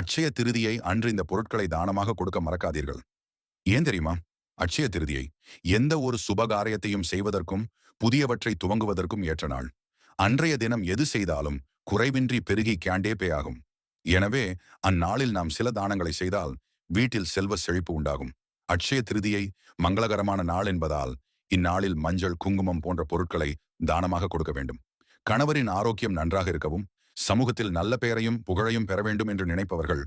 அட்சய திருதியை அன்று இந்த பொருட்களை தானமாக கொடுக்க மறக்காதீர்கள். ஏன் தெரியுமா? அட்சய திருதியை எந்த ஒரு சுபகாரியத்தையும் செய்வதற்கும் புதியவற்றை துவங்குவதற்கும் ஏற்ற நாள். அன்றைய தினம் எது செய்தாலும் குறைவின்றி பெருகி கேண்டே பேயாகும் எனவே அந்நாளில் நாம் சில தானங்களை செய்தால் வீட்டில் செல்வ செழிப்பு உண்டாகும். அட்சய திருதியை மங்களகரமான நாள் என்பதால் இந்நாளில் மஞ்சள் குங்குமம் போன்ற பொருட்களை தானமாக கொடுக்க வேண்டும். கணவரின் ஆரோக்கியம் நன்றாக இருக்கவும் சமூகத்தில் நல்ல பெயரையும் புகழையும் பெற வேண்டும் என்று நினைப்பவர்கள்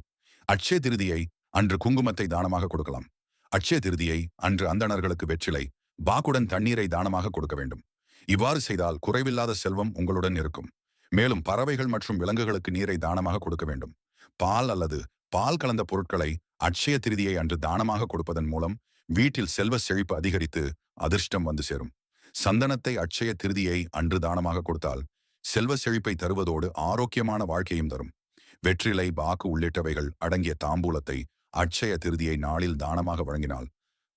அட்சய திருதியை அன்று குங்குமத்தை தானமாக கொடுக்கலாம். அட்சய திருதியை அன்று அந்தணர்களுக்கு வெற்றிலை பாக்குடன் தண்ணீரை தானமாக கொடுக்க வேண்டும். இவ்வாறு செய்தால் குறைவில்லாத செல்வம் உங்களுடன் இருக்கும். மேலும் பறவைகள் மற்றும் விலங்குகளுக்கு நீரை தானமாக கொடுக்க வேண்டும். பால் அல்லது பால் கலந்த பொருட்களை அட்சய திருதியை அன்று தானமாக கொடுப்பதன் மூலம் வீட்டில் செல்வ செழிப்பு அதிகரித்து அதிர்ஷ்டம் வந்து சேரும். சந்தனத்தை அட்சய திருதியை அன்று தானமாக கொடுத்தால் செல்வ செழிப்பை தருவதோடு ஆரோக்கியமான வாழ்க்கையும் தரும். வெற்றிலை பாக்கு உள்ளிட்டவைகள் அடங்கிய தாம்பூலத்தை அட்சய திருதியை நாளில் தானமாக வழங்கினால்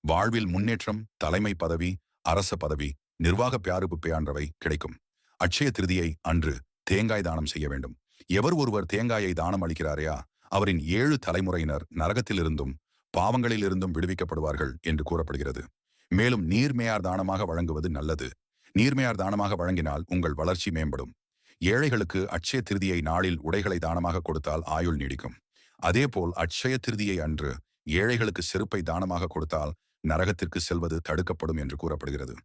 வாழ்வில் முன்னேற்றம் தலைமை பதவி அரச பதவி நிர்வாக பியாறுப்பு பேயான்றவை கிடைக்கும். அட்சய திருதியை அன்று தேங்காய் தானம் செய்ய வேண்டும். எவர் ஒருவர் தேங்காயை தானம் அளிக்கிறாரையா? அவரின் ஏழு தலைமுறையினர் நரகத்திலிருந்தும் பாவங்களிலிருந்தும் விடுவிக்கப்படுவார்கள் என்று கூறப்படுகிறது. மேலும் நீர்மையார் தானமாக வழங்குவது நல்லது. நீர்மையார் தானமாக வழங்கினால் உங்கள் வளர்ச்சி மேம்படும். ஏழைகளுக்கு அட்சய திருதியை நாளில் உடைகளை தானமாக கொடுத்தால் ஆயுள் நீடிக்கும். அதேபோல் அட்சய திருதியை அன்று ஏழைகளுக்கு செருப்பை தானமாக கொடுத்தால் நரகத்திற்கு செல்வது தடுக்கப்படும் என்று கூறப்படுகிறது.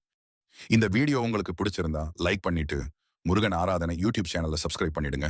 இந்த வீடியோ உங்களுக்கு பிடிச்சிருந்தா லைக் பண்ணிட்டு முருகன் ஆராதனை யூடியூப் சேனலை சப்ஸ்கிரைப் பண்ணிடுங்க.